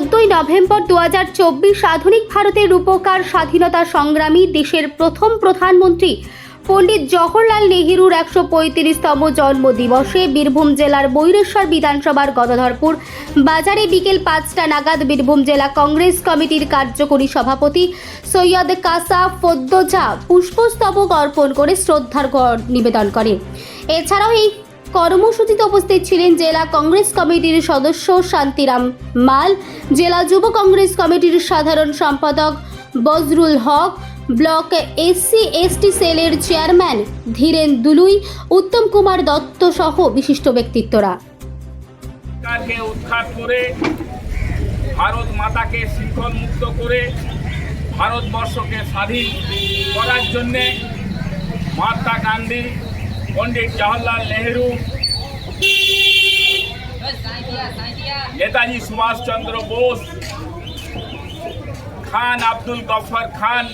চোদ্দই নভেম্বর দু হাজার চব্বিশ আধুনিক ভারতের রূপকার স্বাধীনতা সংগ্রামী দেশের প্রথম প্রধানমন্ত্রী পণ্ডিত জওহরলাল নেহরুর একশো পঁয়ত্রিশতম জন্মদিবসে বীরভূম জেলার বৈরেশ্বর বিধানসভার গদাধরপুর, বাজারে বিকেল পাঁচটা নাগাদ বীরভূম জেলা কংগ্রেস কমিটির কার্যকরী সভাপতি সৈয়দ কাসা ফদ্দোজা পুষ্পস্তবক অর্পণ করে শ্রদ্ধার নিবেদন করেন এছাড়াও এই কর্মসূচিতে উপস্থিত ছিলেন জেলা কংগ্রেস কমিটির সদস্য শান্তিরাম মাল, জেলা যুব কংগ্রেস কমিটির সাধারণ সম্পাদক Bajrul Haq, block SC, ST সেলের চেয়ারম্যান ধীরেন দুলুই, উত্তম কুমার দত্ত সহ বিশিষ্ট ব্যক্তিত্বরা। উৎখাত করে, ভারত মাতাকে শৃঙ্খল মুক্ত করে, ভারতবর্ষকে স্বাধীন করার জন্যে মহাত্মা গান্ধী পণ্ডিত জওয়াহরলাল নেহরু, নেতাজি সুভাষচন্দ্র বোস, খান আব্দুল গফর খান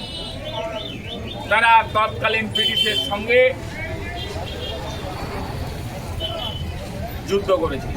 তারা তৎকালীন ব্রিটিশের সঙ্গে যুদ্ধ করেছিল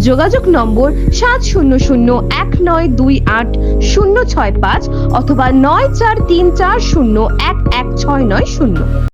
যোগাযোগ নম্বর সাত শূন্য শূন্য এক নয় দুই আট শূন্য ছয় পাঁচ অথবা নয় চার তিন চার শূন্য এক এক ছয় নয় শূন্য।